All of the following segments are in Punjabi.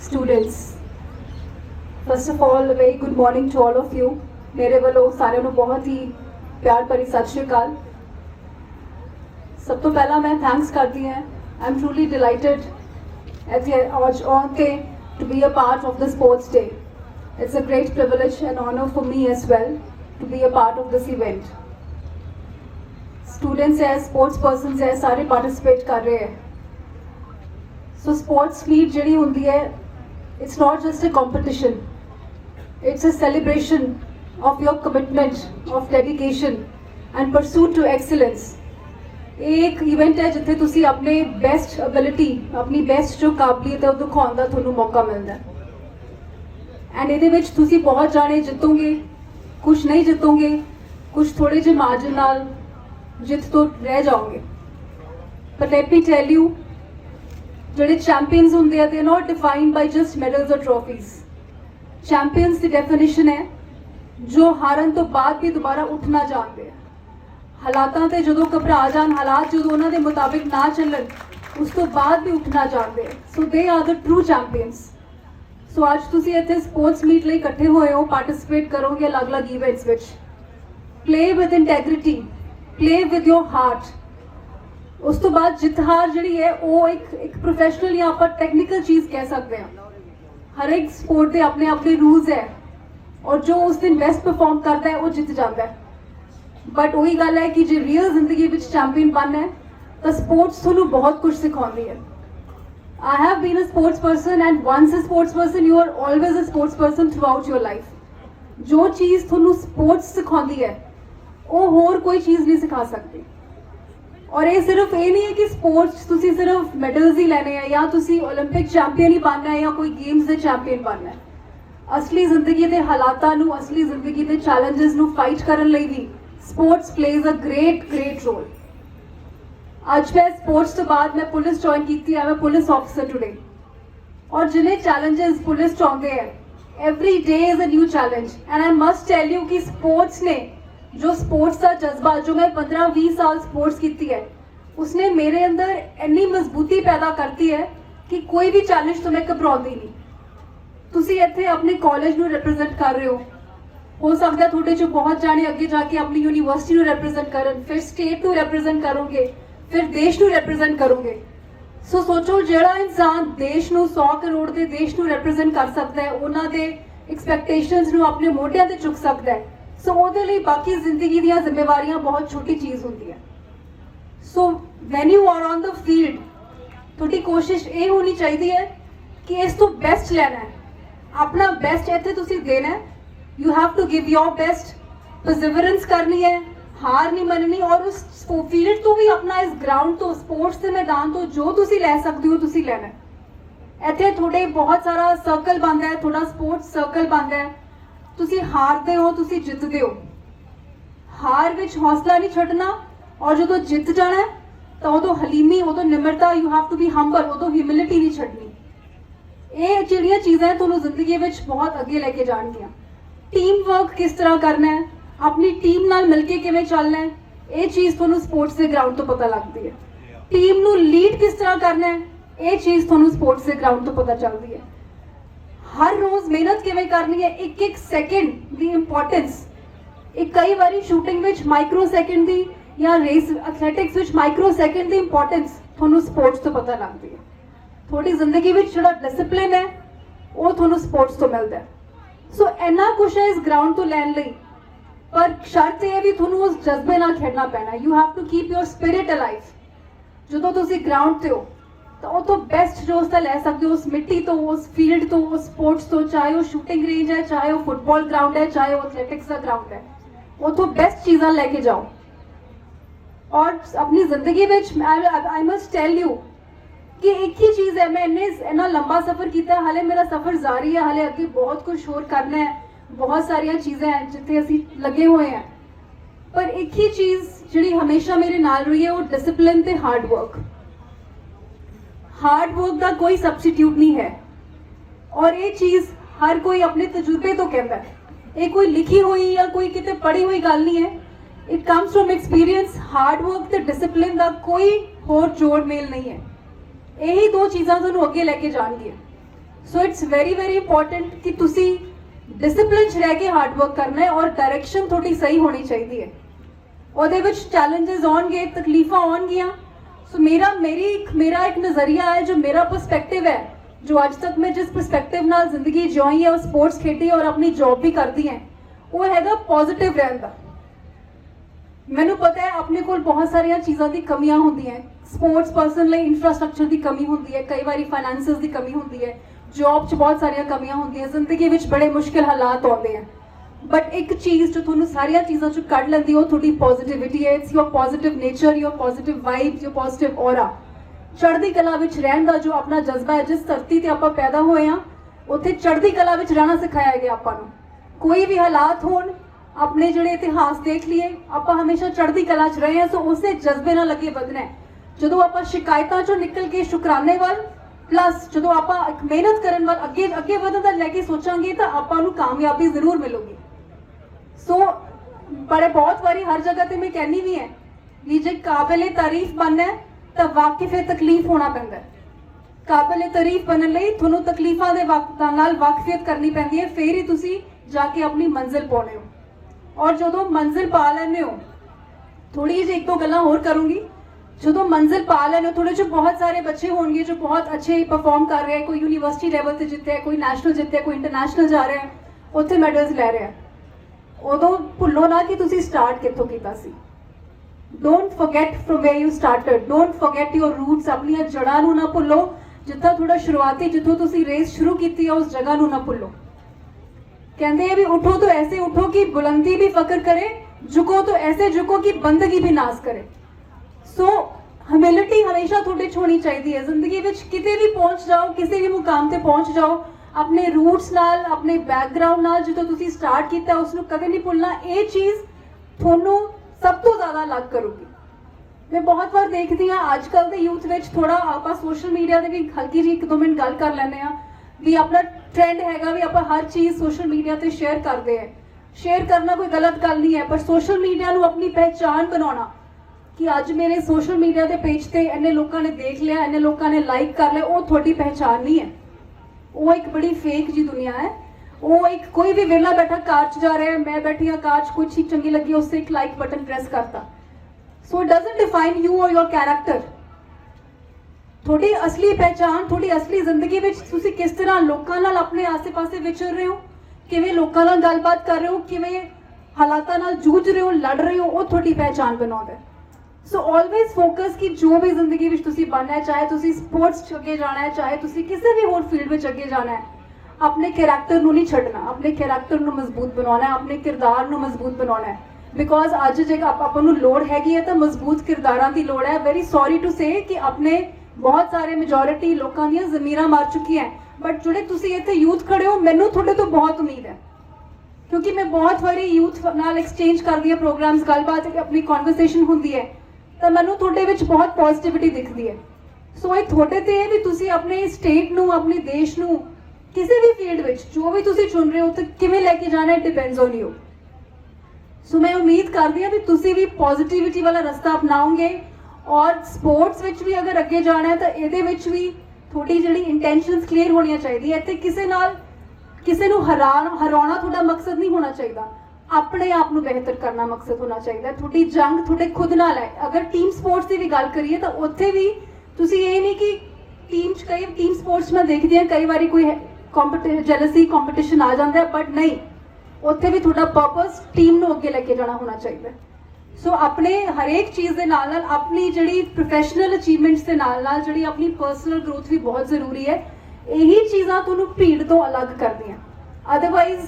Students first of all, a good good to all all you ਮੇਰੇ ਵੱਲੋਂ ਸਾਰਿਆਂ ਨੂੰ ਬਹੁਤ ਹੀ ਪਿਆਰ ਭਰੀ ਸਤਿ ਸ਼੍ਰੀ ਅਕਾਲ ਸਭ ਤੋਂ ਪਹਿਲਾਂ ਮੈਂ ਥੈਂਕਸ ਕਰਦੀ ਹਾਂ ਆਈ ਐਮ ਟਰੂਲੀ ਡਿਲਾਈਟਡ ਇੱਥੇ ਅੱਜ ਔਨ ਤੇ to be a part of the sports day it's a great privilege and honour for me as well to be a part of this event students ਹੈ ਸਪੋਰਟਸ ਪਰਸਨਸ ਹੈ ਸਾਰੇ ਪਾਰਟਿਸਿਪੇਟ ਕਰ ਰਹੇ ਹੈ ਸੋ ਸਪੋਰਟਸ ਮੀਟ ਜਿਹੜੀ ਹੁੰਦੀ ਹੈ it's not just a competition it's a celebration of your commitment, of dedication and pursuit to excellence. ਇਹ ਇੱਕ ਇਵੈਂਟ ਹੈ ਜਿੱਥੇ ਤੁਸੀਂ ਆਪਣੇ ਬੈਸਟ ਅਬਿਲਿਟੀ ਆਪਣੀ ਬੈਸਟ ਜੋ ਕਾਬਲੀਅਤ ਹੈ ਉਹ ਦਿਖਾਉਣ ਦਾ ਤੁਹਾਨੂੰ ਮੌਕਾ ਮਿਲਦਾ ਹੈ ਐਂਡ ਇਹਦੇ ਵਿੱਚ ਤੁਸੀਂ ਬਹੁਤ ਜਾਣੇ ਜਿੱਤੋਗੇ ਕੁਝ ਨਹੀਂ ਜਿੱਤੋਗੇ ਕੁਝ ਥੋੜੇ ਜਿਹੇ ਮਾਰਜਨ ਨਾਲ ਜਿੱਤ ਤੋਂ ਰਹਿ ਜਾਓਗੇ ਪਰ ਲੈਟ ਮੀ ਟੈਲ ਯੂ ਜਿਹੜੇ ਚੈਂਪੀਅਨਸ ਹੁੰਦੇ ਆ they not defined by just medals or trophies champions the definition ਹੈ, ਜੋ ਹਾਰਨ ਤੋਂ ਬਾਅਦ ਵੀ ਦੁਬਾਰਾ ਉੱਠਣਾ ਜਾਣਦੇ ਆ। ਹਾਲਾਤਾਂ ਤੇ ਜਦੋਂ ਘਬਰਾ ਜਾਣ, ਹਾਲਾਤ ਜਦੋਂ ਉਹਨਾਂ ਦੇ ਮੁਤਾਬਿਕ ਨਾ ਚੱਲਣ, ਉਸ ਤੋਂ ਬਾਅਦ ਵੀ ਉੱਠਣਾ ਜਾਣਦੇ so they are the true champions so ਅੱਜ ਤੁਸੀਂ ਇੱਥੇ ਸਪੋਰਟਸ ਮੀਟ ਲਈ ਇਕੱਠੇ ਹੋਏ ਹੋ ਪਾਰਟਿਸਿਪੇਟ ਕਰੋਗੇ ਅਲੱਗ-ਅਲੱਗ ਇਵੈਂਟਸ ਵਿੱਚ। Play with integrity play with your heart ਉਸ ਤੋਂ ਬਾਅਦ ਜਿੱਤ ਹਾਰ ਜਿਹੜੀ ਹੈ, ਉਹ ਇੱਕ ਇੱਕ ਪ੍ਰੋਫੈਸ਼ਨਲ ਜਾਂ ਆਪਾਂ ਟੈਕਨੀਕਲ ਚੀਜ਼ ਕਹਿ ਸਕਦੇ ਹਾਂ। ਹਰ ਇੱਕ ਸਪੋਰਟ ਦੇ ਆਪਣੇ ਆਪਣੇ ਰੂਲਸ ਹੈ ਔਰ ਜੋ ਉਸ ਦਿਨ ਬੈਸਟ ਪਰਫਾਰਮ ਕਰਦਾ ਹੈ, ਉਹ ਜਿੱਤ ਜਾਂਦਾ ਹੈ। ਬਟ ਉਹੀ ਗੱਲ ਹੈ ਕਿ ਜੇ ਰੀਅਲ ਜ਼ਿੰਦਗੀ ਵਿੱਚ ਚੈਂਪੀਅਨ ਬਣਨਾ ਹੈ, ਤਾਂ ਸਪੋਰਟਸ ਤੁਹਾਨੂੰ ਬਹੁਤ ਕੁਝ ਸਿਖਾਉਂਦੀ ਹੈ। I have been a sports person and once a sports person, you are always a sports person throughout your life. ਜੋ ਚੀਜ਼ ਤੁਹਾਨੂੰ ਸਪੋਰਟਸ ਸਿਖਾਉਂਦੀ ਹੈ, ਉਹ ਹੋਰ ਕੋਈ ਚੀਜ਼ ਨਹੀਂ ਸਿਖਾ ਸਕਦੀ। ਔਰ ਇਹ ਸਿਰਫ ਇਹ ਨਹੀਂ ਹੈ ਕਿ ਸਪੋਰਟਸ ਤੁਸੀਂ ਸਿਰਫ ਮੈਡਲਸ ਹੀ ਲੈਣੇ ਆ ਜਾਂ ਤੁਸੀਂ 올림픽 ਚੈਂਪੀਅਨ ਹੀ ਬਣਨਾ ਹੈ ਜਾਂ ਕੋਈ ਗੇਮਸ ਦੇ ਚੈਂਪੀਅਨ ਬਣਨਾ ਹੈ ਅਸਲੀ ਜ਼ਿੰਦਗੀ ਦੇ ਹਾਲਾਤਾਂ ਨੂੰ ਅਸਲੀ ਜ਼ਿੰਦਗੀ ਦੇ ਚੈਲੰਜਸ ਨੂੰ ਫਾਈਟ ਕਰਨ ਲਈ ਵੀ sports plays a great great role ਅੱਜ ਮੈਂ ਸਪੋਰਟਸ ਤੋਂ ਬਾਅਦ ਮੈਂ ਪੁਲਿਸ ਜੁਆਇਨ ਕੀਤੀ ਹੈ ਮੈਂ ਪੁਲਿਸ ਆਫੀਸਰ ਟੁਡੇ ਔਰ ਜਿਨੇ ਚੈਲੰਜਸ ਪੁਲਿਸ ਚ ਆਉਂਦੇ ਹੈ every day is a new challenge and I must tell you ਕਿ ਸਪੋਰਟਸ ਨੇ ਜੋ ਸਪੋਰਟਸ ਦਾ ਜਜ਼ਬਾ ਜੋ ਮੈਂ 15 20 ਸਾਲ ਸਪੋਰਟਸ ਕੀਤੀ ਹੈ, ਉਸਨੇ ਮੇਰੇ ਅੰਦਰ ਇੰਨੀ ਮਜ਼ਬੂਤੀ ਪੈਦਾ ਕਰਤੀ ਹੈ ਕਿ ਕੋਈ ਵੀ ਚੈਲੰਜ ਤੋਂ ਮੈਂ ਘਬਰਾਉਂਦੀ ਨਹੀਂ। ਤੁਸੀਂ ਇੱਥੇ ਆਪਣੇ ਕਾਲਜ ਨੂੰ ਰਿਪਰੈਜ਼ੈਂਟ ਕਰ ਰਹੇ ਹੋ। ਹੋ ਸਕਦਾ ਤੁਹਾਡੇ ਚੋਂ ਬਹੁਤ ਜਾਣੇ ਅੱਗੇ ਜਾ ਕੇ ਆਪਣੀ ਯੂਨੀਵਰਸਿਟੀ ਨੂੰ ਰਿਪਰੈਜ਼ੈਂਟ ਕਰਨ, ਫਿਰ ਸਟੇਟ ਨੂੰ ਰਿਪਰੈਜ਼ੈਂਟ ਕਰੋਗੇ, ਫਿਰ ਦੇਸ਼ ਨੂੰ ਰਿਪਰੈਜ਼ੈਂਟ ਕਰੋਗੇ। ਸੋ ਸੋਚੋ ਜਿਹੜਾ ਇਨਸਾਨ ਦੇਸ਼ ਨੂੰ 100 ਕਰੋੜ ਦੇ ਦੇਸ਼ ਨੂੰ ਰਿਪਰੈਜ਼ੈਂਟ ਕਰ ਸਕਦਾ ਹੈ, ਉਹਨਾਂ ਦੇ ਐਕਸਪੈਕਟੇਸ਼ਨਸ ਨੂੰ ਆਪਣੇ ਮੋਢਿਆਂ ਤੇ ਚੁੱਕ ਸਕਦਾ ਹੈ। ਸੋ ਉਹਦੇ ਲਈ ਬਾਕੀ ਜ਼ਿੰਦਗੀ ਦੀਆਂ ਜ਼ਿੰਮੇਵਾਰੀਆਂ ਬਹੁਤ ਛੋਟੀ ਚੀਜ਼ ਹੁੰਦੀ ਹੈ so when you are on the field ਤੁਹਾਡੀ ਕੋਸ਼ਿਸ਼ ਇਹ ਹੋਣੀ ਚਾਹੀਦੀ ਹੈ ਕਿ ਇਸ ਤੋਂ ਬੈਸਟ ਲੈਣਾ ਹੈ। ਆਪਣਾ ਬੈਸਟ ਇੱਥੇ ਤੁਸੀਂ ਦੇਣਾ ਹੈ। You have to give your best perseverance ਕਰਨੀ ਹੈ, ਹਾਰ ਨਹੀਂ ਮੰਨਣੀ ਔਰ ਉਸ ਫੀਲਡ ਤੋਂ ਵੀ ਆਪਣਾ ਇਸ ਗਰਾਊਂਡ ਤੋਂ ਸਪੋਰਟਸ ਦੇ ਮੈਦਾਨ ਤੋਂ ਜੋ ਤੁਸੀਂ ਲੈ ਸਕਦੇ ਹੋ, ਤੁਸੀਂ ਲੈਣਾ ਇੱਥੇ ਤੁਹਾਡੇ ਬਹੁਤ ਸਾਰਾ ਸਰਕਲ ਬਣਦਾ ਹੈ, ਤੁਹਾਡਾ ਸਪੋਰਟਸ ਸਰਕਲ ਬਣਦਾ ਹੈ। ਤੁਸੀਂ ਹਾਰਦੇ ਹੋ, ਤੁਸੀਂ ਜਿੱਤਦੇ ਹੋ। ਹਾਰ ਵਿੱਚ ਹੌਸਲਾ ਨਹੀਂ ਛੱਡਣਾ, ਔਰ ਜਦੋਂ ਜਿੱਤ ਜਾਣਾ, ਤਾਂ ਉਦੋਂ ਹਲੀਮੀ, ਉਦੋਂ ਨਿਮਰਤਾ you have to be humble ਉਦੋਂ ਹਿਊਮਿਲਿਟੀ ਨਹੀਂ ਛੱਡਣੀ। ਇਹ ਜਿਹੜੀਆਂ ਚੀਜ਼ਾਂ ਤੁਹਾਨੂੰ ਜ਼ਿੰਦਗੀ ਵਿੱਚ ਬਹੁਤ ਅੱਗੇ ਲੈ ਕੇ ਜਾਣਗੀਆਂ। ਟੀਮ ਵਰਕ ਕਿਸ ਤਰ੍ਹਾਂ ਕਰਨਾ ਹੈ? ਆਪਣੀ ਟੀਮ ਨਾਲ ਮਿਲ ਕੇ ਕਿਵੇਂ ਚੱਲਣਾ ਹੈ? ਇਹ ਚੀਜ਼ ਤੁਹਾਨੂੰ ਸਪੋਰਟਸ ਦੇ ਗਰਾਊਂਡ ਤੋਂ ਪਤਾ ਲੱਗਦੀ ਹੈ। ਟੀਮ ਨੂੰ ਲੀਡ ਕਿਸ ਤਰ੍ਹਾਂ ਕਰਨਾ ਹੈ? ਇਹ ਚੀਜ਼ ਤੁਹਾਨੂੰ ਸਪੋਰਟਸ ਦੇ ਗਰਾਊਂਡ ਤੋਂ ਪਤਾ ਚੱਲਦੀ ਹੈ। ਹਰ ਰੋਜ਼ ਮਿਹਨਤ ਕਿਵੇਂ ਕਰਨੀ ਹੈ? ਇੱਕ ਇੱਕ ਸੈਕਿੰਡ ਦੀ ਇੰਪੋਰਟੈਂਸ ਇਹ ਕਈ ਵਾਰੀ ਸ਼ੂਟਿੰਗ ਵਿੱਚ ਮਾਈਕਰੋ ਸੈਕਿੰਡ ਦੀ ਜਾਂ ਰੇਸ ਐਥਲੈਟਿਕਸ ਵਿੱਚ ਮਾਈਕਰੋ ਸੈਕਿੰਡ ਦੀ ਇੰਪੋਰਟੈਂਸ ਤੁਹਾਨੂੰ ਸਪੋਰਟਸ ਤੋਂ ਪਤਾ ਲੱਗਦੀ ਹੈ। ਤੁਹਾਡੀ ਜ਼ਿੰਦਗੀ ਵਿੱਚ ਜਿਹੜਾ ਡਿਸਪਲਿਨ ਹੈ, ਉਹ ਤੁਹਾਨੂੰ ਸਪੋਰਟਸ ਤੋਂ ਮਿਲਦਾ ਹੈ। ਸੋ ਇੰਨਾ ਕੁਛ ਹੈ ਇਸ ਗਰਾਊਂਡ ਤੋਂ ਲੈਣ ਲਈ। ਪਰ ਸ਼ਰਤ ਇਹ ਵੀ ਤੁਹਾਨੂੰ ਉਸ ਜਜ਼ਬੇ ਨਾਲ ਖੇਡਣਾ ਪੈਣਾ you have to keep your spirit alive ਜਦੋਂ ਤੁਸੀਂ ਗਰਾਊਂਡ ਤੇ ਹੋ ਤਾਂ ਉਹ ਬੈਸਟ ਜੋ ਉਸਦਾ ਲੈ ਸਕਦੇ ਹੋ, ਉਸ ਮਿੱਟੀ ਤੋਂ, ਉਸ ਫੀਲਡ ਤੋਂ, ਉਸ ਸਪੋਰਟਸ ਤੋਂ, ਚਾਹੇ ਉਹ ਸ਼ੂਟਿੰਗ ਰੇਂਜ ਹੈ, ਚਾਹੇ ਉਹ ਫੁੱਟਬਾਲ ਗਰਾਊਂਡ ਹੈ, ਚਾਹੇ ਉਹ ਐਥਲੈਟਿਕਸ ਦਾ ਗਰਾਊਂਡ ਹੈ ਉਥੋਂ ਬੈਸਟ ਚੀਜ਼ਾਂ ਲੈ ਕੇ ਜਾਓ। ਔਰ ਆਪਣੀ ਜ਼ਿੰਦਗੀ ਵਿੱਚ ਆਈ ਮਸਟ ਟੈਲ ਯੂ ਕਿ ਇੱਕ ਹੀ ਚੀਜ਼ ਹੈ, ਮੈਂ ਇੰਨੇ, ਇੰਨਾ ਲੰਬਾ ਸਫ਼ਰ ਕੀਤਾ, ਹਾਲੇ ਮੇਰਾ ਸਫ਼ਰ ਜਾਰੀ ਹੈ, ਹਾਲੇ ਅੱਗੇ ਬਹੁਤ ਕੁਝ ਹੋਰ ਕਰਨਾ ਹੈ, ਬਹੁਤ ਸਾਰੀਆਂ ਚੀਜ਼ਾਂ ਹੈ ਜਿੱਥੇ ਅਸੀਂ ਲੱਗੇ ਹੋਏ ਹਾਂ। ਪਰ ਇੱਕ ਹੀ ਚੀਜ਼ ਜਿਹੜੀ ਹਮੇਸ਼ਾ ਮੇਰੇ ਨਾਲ ਰਹੀ ਹੈ, ਉਹ ਡਿਸਪਲਿਨ ਤੇ ਹਾਰਡ ਵਰਕ ਹਾਰਡ ਵਰਕ ਦਾ ਕੋਈ ਸਬਸਟੀਟਿਊਟ ਨਹੀਂ ਹੈ। ਔਰ ਇਹ ਚੀਜ਼ ਹਰ ਕੋਈ ਆਪਣੇ ਤਜਰਬੇ ਤੋਂ ਕਹਿੰਦਾ ਹੈ। ਇਹ ਕੋਈ ਲਿਖੀ ਹੋਈ ਜਾਂ ਕੋਈ ਕਿਤੇ ਪੜ੍ਹੀ ਹੋਈ ਗੱਲ ਨਹੀਂ ਹੈ। It comes from experience hard work ਤੇ ਡਿਸਪਲਿਨ ਦਾ ਕੋਈ ਹੋਰ ਜੋੜ ਮੇਲ ਨਹੀਂ ਹੈ। ਇਹੀ ਦੋ ਚੀਜ਼ਾਂ ਤੁਹਾਨੂੰ ਅੱਗੇ ਲੈ ਕੇ ਜਾਣਗੀਆਂ। So it's very very important ਕਿ ਤੁਸੀਂ ਡਿਸਪਲਿਨ 'ਚ ਰਹਿ ਕੇ ਹਾਰਡ ਵਰਕ ਕਰਨਾ ਹੈ ਔਰ ਡਾਇਰੈਕਸ਼ਨ ਤੁਹਾਡੀ ਸਹੀ ਹੋਣੀ ਚਾਹੀਦੀ ਹੈ। ਉਹਦੇ ਵਿੱਚ ਚੈਲੰਜਸ ਆਉਣਗੇ, ਤਕਲੀਫਾਂ ਆਉਣਗੀਆਂ ਸੋ ਮੇਰਾ ਮੇਰੀ ਮੇਰਾ ਇੱਕ ਨਜ਼ਰੀਆ ਹੈ ਜੋ ਮੇਰਾ ਪਰਸਪੈਕਟਿਵ ਹੈ ਜੋ ਅੱਜ ਤੱਕ ਮੈਂ ਜਿਸ ਪਰਸਪੈਕਟਿਵ ਨਾਲ ਜ਼ਿੰਦਗੀ ਜਿਉਈ ਹੈ ਉਹ ਸਪੋਰਟਸ ਖੇਡੀ ਔਰ ਆਪਣੀ ਜੌਬ ਵੀ ਕਰਦੀ ਹੈ ਉਹ ਹੈਗਾ ਪੋਜ਼ਿਟਿਵ ਰਹਿਣ ਦਾ ਮੈਨੂੰ ਪਤਾ ਹੈ ਆਪਣੇ ਕੋਲ ਬਹੁਤ ਸਾਰੀਆਂ ਚੀਜ਼ਾਂ ਦੀ ਕਮੀਆਂ ਹੁੰਦੀਆਂ ਸਪੋਰਟਸ ਪਰਸਨ ਲਈ ਇਨਫਰਾਸਟ੍ਰਕਚਰ ਦੀ ਕਮੀ ਹੁੰਦੀ ਹੈ ਕਈ ਵਾਰੀ ਫਾਈਨੈਂਸਸ ਦੀ ਕਮੀ ਹੁੰਦੀ ਹੈ ਜੌਬ 'ਚ ਬਹੁਤ ਸਾਰੀਆਂ ਕਮੀਆਂ ਹੁੰਦੀਆਂ ਜ਼ਿੰਦਗੀ ਵਿੱਚ ਬੜੇ ਮੁਸ਼ਕਿਲ ਹਾਲਾਤ ਆਉਂਦੇ ਆ ਬਟ ਇੱਕ ਚੀਜ਼ ਜੋ ਤੁਹਾਨੂੰ ਸਾਰੀਆਂ ਚੀਜ਼ਾਂ 'ਚੋਂ ਕੱਢ ਲੈਂਦੀ ਉਹ ਤੁਹਾਡੀ ਪੋਜ਼ਿਟਿਵਿਟੀ ਹੈ it's your positive nature your positive vibes your positive aura ਚੜ੍ਹਦੀ ਕਲਾ ਵਿੱਚ ਰਹਿਣ ਦਾ ਜੋ ਆਪਣਾ ਜਜ਼ਬਾ ਹੈ ਜਿਸ ਧਰਤੀ ਤੇ ਆਪਾਂ ਪੈਦਾ ਹੋਏ ਆ ਉੱਥੇ ਚੜ੍ਹਦੀ ਕਲਾ ਵਿੱਚ ਰਹਿਣਾ ਸਿਖਾਇਆ ਗਿਆ ਆਪਾਂ ਨੂੰ ਕੋਈ ਵੀ ਹਾਲਾਤ ਹੋਣ ਆਪਣੇ ਜਿਹੜੇ ਇਤਿਹਾਸ ਦੇਖ ਲਈਏ ਆਪਾਂ ਹਮੇਸ਼ਾ ਚੜ੍ਹਦੀ ਕਲਾ 'ਚ ਰਹੇ ਹਾਂ ਸੋ ਉਸੇ ਜਜ਼ਬੇ ਨਾਲ ਅੱਗੇ ਵਧਣਾ ਜਦੋਂ ਆਪਾਂ ਸ਼ਿਕਾਇਤਾਂ 'ਚੋਂ ਨਿਕਲ ਕੇ ਸ਼ੁਕਰਾਨੇ ਵੱਲ ਪਲੱਸ ਜਦੋਂ ਆਪਾਂ ਇੱਕ ਮਿਹਨਤ ਕਰਨ ਵੱਲ ਅੱਗੇ ਅੱਗੇ ਵਧਣ ਦਾ ਲੈ ਕੇ ਸੋਚਾਂਗੇ ਤਾਂ ਆਪਾਂ ਨੂੰ ਕਾਮਯਾਬੀ ਜ਼ਰੂਰ ਮਿਲੂਗੀ ਸੋ ਬੜੇ ਬਹੁਤ ਵਾਰੀ ਹਰ ਜਗ੍ਹਾ ਤੇ ਮੈਂ ਕਹਿੰਨੀ ਵੀ ਹੈ ਵੀ ਜੇ ਕਾਬਲੇ ਤਾਰੀਫ ਬਣਨਾ ਤਾਂ ਤਾਂ ਫਿਰ ਤਕਲੀਫ ਹੋਣਾ ਪੈਂਦਾ ਹੈ। ਕਾਬਲੇ ਤਾਰੀਫ ਬਣਨ ਲਈ ਤੁਹਾਨੂੰ ਤਕਲੀਫਾਂ ਦੇ ਵਕਤਾਂ ਨਾਲ ਵਾਕਫੀਅਤ ਕਰਨੀ ਪੈਂਦੀ ਹੈ, ਫੇਰ ਹੀ ਤੁਸੀਂ ਜਾ ਕੇ ਆਪਣੀ ਮੰਜ਼ਿਲ ਪਾਉਣੇ ਹੋ। ਔਰ ਜਦੋਂ ਮੰਜ਼ਿਲ ਪਾ ਲੈਂਦੇ ਹੋ ਥੋੜੀ ਜਿਹੀ ਇੱਕ ਦੋ ਗੱਲਾਂ ਹੋਰ ਕਰੂੰਗੀ। ਜਦੋਂ ਮੰਜ਼ਿਲ ਪਾ ਲੈਂਦੇ ਹੋ ਥੋੜੇ ਜਿਹੇ ਬਹੁਤ ਸਾਰੇ ਬੱਚੇ ਹੋਣਗੇ ਜੋ ਬਹੁਤ ਅੱਛੇ ਪਰਫਾਰਮ ਕਰ ਰਹੇ ਕੋਈ ਯੂਨੀਵਰਸਿਟੀ ਲੈਵਲ ਤੇ ਜਿੱਤਿਆ, ਕੋਈ ਨੈਸ਼ਨਲ ਜਿੱਤਿਆ, ਕੋਈ ਇੰਟਰਨੈਸ਼ਨਲ ਜਾ ਰਿਹਾ ਉੱਥੇ ਮੈਡਲਸ ਲੈ ਰਿਹਾ ਉਦੋਂ ਭੁੱਲੋ ਨਾ ਕਿ ਤੁਸੀਂ ਸਟਾਰਟ ਕਿੱਥੋਂ ਕੀਤਾ ਸੀ। Don't forget from where you started don't forget your roots ਆਪਣੀਆਂ ਜੜਾਂ ਨੂੰ ਨਾ ਭੁੱਲੋ। ਜਿੱਥੋਂ ਥੋੜਾ ਸ਼ੁਰੂਆਤੀ, ਜਿੱਥੋਂ ਤੁਸੀਂ ਰੇਸ ਸ਼ੁਰੂ ਕੀਤੀ ਹੈ ਉਸ ਜਗ੍ਹਾ ਨੂੰ ਨਾ ਭੁੱਲੋ। ਕਹਿੰਦੇ ਆ ਵੀ ਉਠੋ ਤਾਂ ਐਸੇ ਉਠੋ ਕਿ ਬੁਲੰਦੀ ਵੀ ਫਕਰ ਕਰੇ, ਝੁਕੋ ਤਾਂ ਐਸੇ ਝੁਕੋ ਕਿ ਬੰਦਗੀ ਵੀ ਨਾਸ ਕਰੇ। ਸੋ ਹਮਿਲਿਟੀ ਹਮੇਸ਼ਾ ਤੁਹਾਡੇ ਚ ਹੋਣੀ ਚਾਹੀਦੀ ਹੈ। ਜ਼ਿੰਦਗੀ ਵਿੱਚ ਕਿਤੇ ਵੀ ਪਹੁੰਚ ਜਾਓ, ਕਿਸੇ ਵੀ ਮੁਕਾਮ ਤੇ ਪਹੁੰਚ ਜਾਓ ਆਪਣੇ ਰੂਟਸ ਨਾਲ, ਆਪਣੇ ਬੈਕਗ੍ਰਾਉਂਡ ਨਾਲ ਜਦੋਂ ਤੁਸੀਂ ਸਟਾਰਟ ਕੀਤਾ ਉਸ ਨੂੰ ਕਦੇ ਨਹੀਂ ਭੁੱਲਣਾ। ਇਹ ਚੀਜ਼ ਤੁਹਾਨੂੰ ਸਭ ਤੋਂ ਜ਼ਿਆਦਾ ਅਲੱਗ ਕਰੂਗੀ। ਮੈਂ ਬਹੁਤ ਵਾਰ ਦੇਖਦੀ ਹਾਂ ਅੱਜ ਕੱਲ ਦੇ ਯੂਥ ਵਿੱਚ ਥੋੜਾ ਆਪਾਂ ਸੋਸ਼ਲ ਮੀਡੀਆ ਤੇ ਵੀ ਹਲਕੀ ਜਿਹੀ ਇੱਕ ਦੋ ਮਿੰਟ ਗੱਲ ਕਰ ਲੈਂਦੇ ਆ ਵੀ ਆਪਣਾ ਟ੍ਰੈਂਡ ਹੈਗਾ ਵੀ ਆਪਾਂ ਹਰ ਚੀਜ਼ ਸੋਸ਼ਲ ਮੀਡੀਆ ਤੇ ਸ਼ੇਅਰ ਕਰਦੇ ਆ ਸ਼ੇਅਰ ਕਰਨਾ ਕੋਈ ਗਲਤ ਗੱਲ ਨਹੀਂ ਹੈ, ਪਰ ਸੋਸ਼ਲ ਮੀਡੀਆ ਨੂੰ ਆਪਣੀ ਪਹਿਚਾਨ ਬਣਾਉਣਾ ਕਿ ਅੱਜ ਮੇਰੇ ਸੋਸ਼ਲ ਮੀਡੀਆ ਦੇ ਪੇਜ ਤੇ ਇੰਨੇ ਲੋਕਾਂ ਨੇ ਦੇਖ ਲਿਆ, ਇੰਨੇ ਲੋਕਾਂ ਨੇ ਲਾਈਕ ਕਰ ਲਿਆ, ਉਹ ਤੁਹਾਡੀ ਪਹਿਚਾਨ ਨਹੀਂ ਹੈ। ਉਹ ਇੱਕ ਬੜੀ ਫੇਕ ਜੀ ਦੁਨੀਆ ਹੈ। ਉਹ ਇੱਕ ਕੋਈ ਵੀ ਵਿਹਲਾ ਬੈਠਾ ਕਾਰ 'ਚ ਜਾ ਰਿਹਾ ਹੈ ਮੈਂ ਬੈਠੀ ਹਾਂ ਕਾਰ 'ਚ ਕੁਝ ਚੀਜ਼ ਚੰਗੀ ਲੱਗੀ, ਉਸੇ ਇੱਕ ਲਾਈਕ ਬਟਨ ਪ੍ਰੈਸ ਕਰਤਾ। So it doesn't define you or your character ਤੁਹਾਡੀ ਅਸਲੀ ਪਹਿਚਾਨ ਤੁਹਾਡੀ ਅਸਲੀ ਜ਼ਿੰਦਗੀ ਵਿੱਚ ਤੁਸੀਂ ਕਿਸ ਤਰ੍ਹਾਂ ਲੋਕਾਂ ਨਾਲ ਆਪਣੇ ਆਸ-ਪਾਸੇ ਵਿਚਰ ਰਹੇ ਹੋ? ਕਿਵੇਂ ਲੋਕਾਂ ਨਾਲ ਗੱਲਬਾਤ ਕਰ ਰਹੇ ਹੋ? ਕਿਵੇਂ ਹਾਲਾਤਾਂ ਨਾਲ ਜੂਝ ਰਹੇ ਹੋ? ਲੜ ਰਹੇ ਹੋ? ਉਹ ਤੁਹਾਡੀ ਪਹਿਚਾਨ ਬਣਾਉਂਦਾ ਹੈ। ਸੋ ਆਲਵੇਜ਼ ਫੋਕਸ ਕਿ ਜੋ ਵੀ ਜ਼ਿੰਦਗੀ ਵਿੱਚ ਤੁਸੀਂ ਬਣਨਾ ਹੈ ਚਾਹੇ ਤੁਸੀਂ ਸਪੋਰਟਸ 'ਚ ਅੱਗੇ ਜਾਣਾ ਹੈ ਚਾਹੇ ਤੁਸੀਂ ਕਿਸੇ ਵੀ ਹੋਰ ਫੀਲਡ ਵਿੱਚ ਅੱਗੇ ਜਾਣਾ ਹੈ ਆਪਣੇ ਕੈਰੈਕਟਰ ਨੂੰ ਨਹੀਂ ਛੱਡਣਾ ਆਪਣੇ ਕੈਰੈਕਟਰ ਨੂੰ ਮਜ਼ਬੂਤ ਬਣਾਉਣਾ ਹੈ ਆਪਣੇ ਕਿਰਦਾਰ ਨੂੰ ਮਜ਼ਬੂਤ ਬਣਾਉਣਾ ਹੈ ਬਿਕੋਜ਼ ਅੱਜ ਜੇ ਆਪਾਂ ਨੂੰ ਲੋੜ ਹੈਗੀ ਹੈ ਤਾਂ ਮਜ਼ਬੂਤ ਕਿਰਦਾਰਾਂ ਦੀ ਲੋੜ ਹੈ ਵੈਰੀ ਸੌਰੀ ਟੂ ਸੇ ਕਿ ਆਪਣੇ ਬਹੁਤ ਸਾਰੇ ਮੈਜੋਰਿਟੀ ਲੋਕਾਂ ਦੀਆਂ ਜ਼ਮੀਰਾਂ ਮਾਰ ਚੁੱਕੀਆਂ ਬਟ ਜਿਹੜੇ ਤੁਸੀਂ ਇੱਥੇ ਯੂਥ ਖੜੇ ਹੋ ਮੈਨੂੰ ਤੁਹਾਡੇ ਤੋਂ ਬਹੁਤ ਉਮੀਦ ਹੈ ਕਿਉਂਕਿ ਮੈਂ ਬਹੁਤ ਵਾਰੀ ਯੂਥ ਨਾਲ ਐਕਸਚੇਂਜ ਕਰਦੀ ਹਾਂ ਪ੍ਰੋਗਰਾਮਸ ਗੱਲਬਾਤ ਆਪਣੀ ਕਨਵਰਸੇਸ਼ਨ ਹੁੰਦੀ ਹੈ ਤਾਂ ਮੈਨੂੰ ਤੁਹਾਡੇ ਵਿੱਚ ਬਹੁਤ ਪੋਜ਼ਿਟਿਵਿਟੀ ਦਿਖਦੀ ਹੈ। ਸੋ ਇਹ ਤੁਹਾਡੇ ਤੇ ਹੈ ਵੀ ਤੁਸੀਂ ਆਪਣੇ ਸਟੇਟ ਨੂੰ, ਆਪਣੇ ਦੇਸ਼ ਨੂੰ ਕਿਸੇ ਵੀ ਫੀਲਡ ਵਿੱਚ ਜੋ ਵੀ ਤੁਸੀਂ ਚੁਣ ਰਹੇ ਹੋ ਤੇ ਕਿਵੇਂ ਲੈ ਕੇ ਜਾਣਾ ਹੈ ਡਿਪੈਂਡਸ ਔਨ ਯੂ ਸੋ ਮੈਂ ਉਮੀਦ ਕਰਦੀ ਹਾਂ ਵੀ ਤੁਸੀਂ ਵੀ ਪੋਜ਼ਿਟਿਵਿਟੀ ਵਾਲਾ ਰਸਤਾ ਅਪਣਾਓਗੇ ਔਰ ਸਪੋਰਟਸ ਵਿੱਚ ਵੀ ਅਗਰ ਅੱਗੇ ਜਾਣਾ ਹੈ, ਤਾਂ ਇਹਦੇ ਵਿੱਚ ਵੀ ਤੁਹਾਡੀ ਜਿਹੜੀ ਇੰਟੈਂਸ਼ਨਸ ਕਲੀਅਰ ਹੋਣੀਆਂ ਚਾਹੀਦੀਆਂ। ਤੇ ਕਿਸੇ ਨਾਲ ਕਿਸੇ ਨੂੰ ਹਰਾਉਣ, ਹਰਾਉਣਾ ਤੁਹਾਡਾ ਮਕਸਦ ਨਹੀਂ ਹੋਣਾ ਚਾਹੀਦਾ। ਆਪਣੇ ਆਪ ਨੂੰ ਬਿਹਤਰ ਕਰਨਾ ਮਕਸਦ ਹੋਣਾ ਚਾਹੀਦਾ ਤੁਹਾਡੀ ਜੰਗ ਤੁਹਾਡੇ ਖੁਦ ਨਾਲ ਹੈ। ਅਗਰ ਟੀਮ ਸਪੋਰਟਸ ਦੀ ਵੀ ਗੱਲ ਕਰੀਏ ਤਾਂ ਉੱਥੇ ਵੀ ਤੁਸੀਂ ਇਹ ਨਹੀਂ ਕਿ ਟੀਮ ਚ ਕਈ ਟੀਮ ਸਪੋਰਟਸ ਮੈਂ ਦੇਖਦੀ ਹਾਂ, ਕਈ ਵਾਰੀ ਕੋਈ ਕੰਪੀਟੀਸ਼ਨ ਜੈਲਸੀ ਕੰਪੀਟੀਸ਼ਨ ਆ ਜਾਂਦਾ ਬਟ ਨਹੀਂ। ਉੱਥੇ ਵੀ ਤੁਹਾਡਾ ਪਰਪਸ ਟੀਮ ਨੂੰ ਅੱਗੇ ਲੈ ਕੇ ਜਾਣਾ ਹੋਣਾ ਚਾਹੀਦਾ ਸੋ ਆਪਣੇ ਹਰੇਕ ਚੀਜ਼ ਦੇ ਨਾਲ ਨਾਲ ਆਪਣੀ ਜਿਹੜੀ ਪ੍ਰੋਫੈਸ਼ਨਲ ਅਚੀਵਮੈਂਟਸ ਦੇ ਨਾਲ ਨਾਲ ਜਿਹੜੀ ਆਪਣੀ ਪਰਸਨਲ ਗਰੋਥ ਵੀ ਬਹੁਤ ਜ਼ਰੂਰੀ ਹੈ। ਇਹੀ ਚੀਜ਼ਾਂ ਤੁਹਾਨੂੰ ਭੀੜ ਤੋਂ ਅਲੱਗ ਕਰਦੀਆਂ। ਅਦਰਵਾਈਜ਼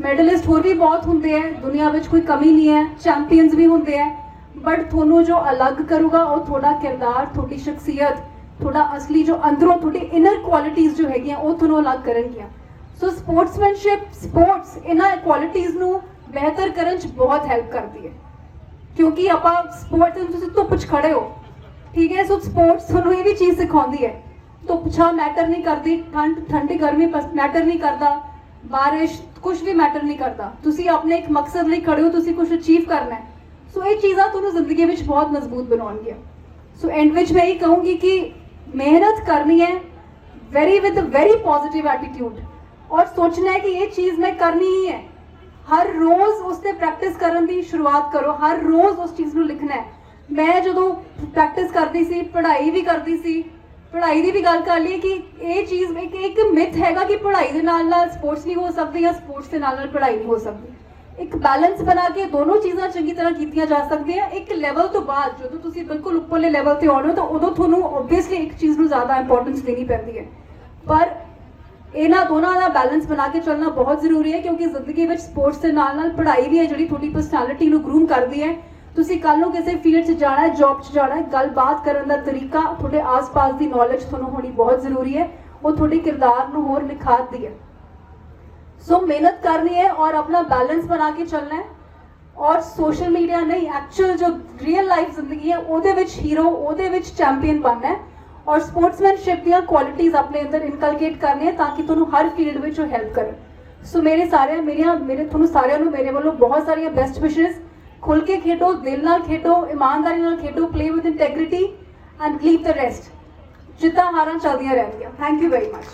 ਮੈਡਲਿਸਟ ਹੋਰ ਵੀ ਬਹੁਤ ਹੁੰਦੇ ਆ, ਦੁਨੀਆ ਵਿੱਚ ਕੋਈ ਕਮੀ ਨਹੀਂ ਹੈ, ਚੈਂਪੀਅਨਸ ਵੀ ਹੁੰਦੇ ਆ। ਬਟ ਤੁਹਾਨੂੰ ਜੋ ਅਲੱਗ ਕਰੂਗਾ, ਉਹ ਤੁਹਾਡਾ ਕਿਰਦਾਰ, ਤੁਹਾਡੀ ਸ਼ਖਸੀਅਤ, ਤੁਹਾਡਾ ਅਸਲੀ ਜੋ ਅੰਦਰੋਂ ਤੁਹਾਡੀ ਇਨਰ ਕੁਆਲਿਟੀਆਂ ਜੋ ਹੈਗੀਆਂ, ਉਹ ਤੁਹਾਨੂੰ ਅਲੱਗ ਕਰਨਗੀਆਂ। ਸੋ ਸਪੋਰਟਸਮੈਨਸ਼ਿਪ ਸਪੋਰਟਸ ਇਹਨਾਂ ਕੁਆਲਿਟੀਆਂ ਨੂੰ ਬਿਹਤਰ ਕਰਨ 'ਚ ਬਹੁਤ ਹੈਲਪ ਕਰਦੀ ਹੈ। ਕਿਉਂਕਿ ਆਪਾਂ ਸਪੋਰਟਸ ਨੂੰ ਤੁਸੀਂ ਧੁੱਪ 'ਚ ਖੜੇ ਹੋ, ਠੀਕ ਹੈ? ਸੋ ਸਪੋਰਟਸ ਤੁਹਾਨੂੰ ਇਹ ਵੀ ਚੀਜ਼ ਸਿਖਾਉਂਦੀ ਹੈ ਧੁੱਪ ਛਾ ਮੈਟਰ ਨਹੀਂ ਕਰਦੀ, ਠੰਡ, ਠੰਡੀ ਗਰਮੀ ਮੈਟਰ ਨਹੀਂ ਕਰਦਾ ਬਾਰਿਸ਼ ਕੁਝ ਵੀ ਮੈਟਰ ਨਹੀਂ ਕਰਦਾ। ਤੁਸੀਂ ਆਪਣੇ ਇੱਕ ਮਕਸਦ ਲਈ ਖੜੇ ਹੋ, ਤੁਸੀਂ ਕੁਝ ਅਚੀਵ ਕਰਨਾ ਹੈ। ਸੋ ਇਹ ਚੀਜ਼ਾਂ ਤੁਹਾਨੂੰ ਜ਼ਿੰਦਗੀ ਵਿੱਚ ਬਹੁਤ ਮਜ਼ਬੂਤ ਬਣਾਉਣਗੀਆਂ। ਸੋ ਐਂਡ ਵਿੱਚ ਮੈਂ ਇਹ ਕਹੂੰਗੀ ਕਿ ਮਿਹਨਤ ਕਰਨੀ ਹੈ very with very positive attitude ਔਰ ਸੋਚਣਾ ਹੈ ਕਿ ਇਹ ਚੀਜ਼ ਮੈਂ ਕਰਨੀ ਹੀ ਹੈ। ਹਰ ਰੋਜ਼ ਉਸ ਤੇ ਪ੍ਰੈਕਟਿਸ ਕਰਨ ਦੀ ਸ਼ੁਰੂਆਤ ਕਰੋ, ਹਰ ਰੋਜ਼ ਉਸ ਚੀਜ਼ ਨੂੰ ਲਿਖਣਾ ਹੈ। ਮੈਂ ਜਦੋਂ ਪ੍ਰੈਕਟਿਸ ਕਰਦੀ ਸੀ, ਪੜ੍ਹਾਈ ਵੀ ਕਰਦੀ ਸੀ ਪੜ੍ਹਾਈ ਦੀ ਵੀ ਗੱਲ ਕਰ ਲਈਏ ਕਿ ਇਹ ਚੀਜ਼ ਇੱਕ ਇੱਕ ਮਿਥ ਹੈਗਾ ਕਿ ਪੜ੍ਹਾਈ ਦੇ ਨਾਲ ਨਾਲ ਸਪੋਰਟਸ ਨਹੀਂ ਹੋ ਸਕਦੀ ਜਾਂ ਸਪੋਰਟਸ ਦੇ ਨਾਲ ਨਾਲ ਪੜ੍ਹਾਈ ਨਹੀਂ ਹੋ ਸਕਦੀ। ਇੱਕ ਬੈਲੈਂਸ ਬਣਾ ਕੇ ਦੋਨੋਂ ਚੀਜ਼ਾਂ ਚੰਗੀ ਤਰ੍ਹਾਂ ਕੀਤੀਆਂ ਜਾ ਸਕਦੀਆਂ। ਇੱਕ ਲੈਵਲ ਤੋਂ ਬਾਅਦ ਜਦੋਂ ਤੁਸੀਂ ਬਿਲਕੁਲ ਉੱਪਰਲੇ ਲੈਵਲ ਤੇ ਆਉਣੇ ਹੋ ਤਾਂ ਉਦੋਂ ਤੁਹਾਨੂੰ ਆਬਵੀਅਸਲੀ ਇੱਕ ਚੀਜ਼ ਨੂੰ ਜ਼ਿਆਦਾ ਇੰਪੋਰਟੈਂਸ ਦੇਣੀ ਪੈਂਦੀ ਹੈ। ਪਰ ਇਹਨਾਂ ਦੋਨਾਂ ਦਾ ਬੈਲੈਂਸ ਬਣਾ ਕੇ ਚੱਲਣਾ ਬਹੁਤ ਜ਼ਰੂਰੀ ਹੈ ਕਿਉਂਕਿ ਜ਼ਿੰਦਗੀ ਵਿੱਚ ਸਪੋਰਟਸ ਦੇ ਨਾਲ ਨਾਲ ਪੜ੍ਹਾਈ ਵੀ ਹੈ ਜਿਹੜੀ ਤੁਹਾਡੀ ਪਰਸਨੈਲਿਟੀ ਨੂੰ ਗਰੂਮ ਕਰਦੀ ਹੈ। ਤੁਸੀਂ ਕੱਲ ਨੂੰ ਕਿਸੇ ਫੀਲਡ 'ਚ ਜਾਣਾ ਹੈ ਜੌਬ 'ਚ ਜਾਣਾ ਹੈ, ਗੱਲਬਾਤ ਕਰਨ ਦਾ ਤਰੀਕਾ ਤੁਹਾਡੇ ਆਸ-ਪਾਸ ਦੀ ਨੌਲੇਜ ਤੁਹਾਨੂੰ ਹੋਣੀ ਬਹੁਤ ਜ਼ਰੂਰੀ ਹੈ, ਉਹ ਤੁਹਾਡੇ ਕਿਰਦਾਰ ਨੂੰ ਹੋਰ ਨਿਖਾਰਦੀ ਹੈ। ਸੋ ਮਿਹਨਤ ਕਰਨੀ ਹੈ ਔਰ ਆਪਣਾ ਬੈਲੈਂਸ ਬਣਾ ਕੇ ਚੱਲਣਾ ਹੈ। ਔਰ ਸੋਸ਼ਲ ਮੀਡੀਆ ਨਹੀਂ ਐਕਚੁਅਲ ਜੋ ਰੀਅਲ ਲਾਈਫ ਜ਼ਿੰਦਗੀ ਹੈ, ਉਹਦੇ ਵਿੱਚ ਹੀਰੋ ਉਹਦੇ ਵਿੱਚ ਚੈਂਪੀਅਨ ਬਣਨਾ ਹੈ। ਔਰ ਸਪੋਰਟਸਮੈਨਸ਼ਿਪ ਦੀਆਂ ਕੁਆਲਿਟੀਆਂ ਆਪਣੇ ਅੰਦਰ ਇਨਕਲਕੇਟ ਕਰਨੀਆਂ ਤਾਂ ਕਿ ਤੁਹਾਨੂੰ ਹਰ ਫੀਲਡ ਵਿੱਚ ਉਹ ਹੈਲਪ ਕਰੇ। ਸੋ ਮੇਰੇ ਸਾਰਿਆਂ, ਮੇਰੀਆਂ, ਮੇਰੇ, ਤੁਹਾਨੂੰ ਸਾਰਿਆਂ ਨੂੰ ਮੇਰੇ ਵੱਲੋਂ ਬਹੁਤ ਸਾਰੀਆਂ ਬੈਸਟ ਵਿਸ਼ੇਸ ਖੁੱਲ ਕੇ ਖੇਡੋ, ਦਿਲ ਨਾਲ ਖੇਡੋ, ਇਮਾਨਦਾਰੀ ਨਾਲ ਖੇਡੋ play with integrity and leave the rest ਜਿੱਦਾਂ ਹਾਰਾਂ ਚੱਲਦੀਆਂ ਰਹਿਣਗੀਆਂ। Thank you very much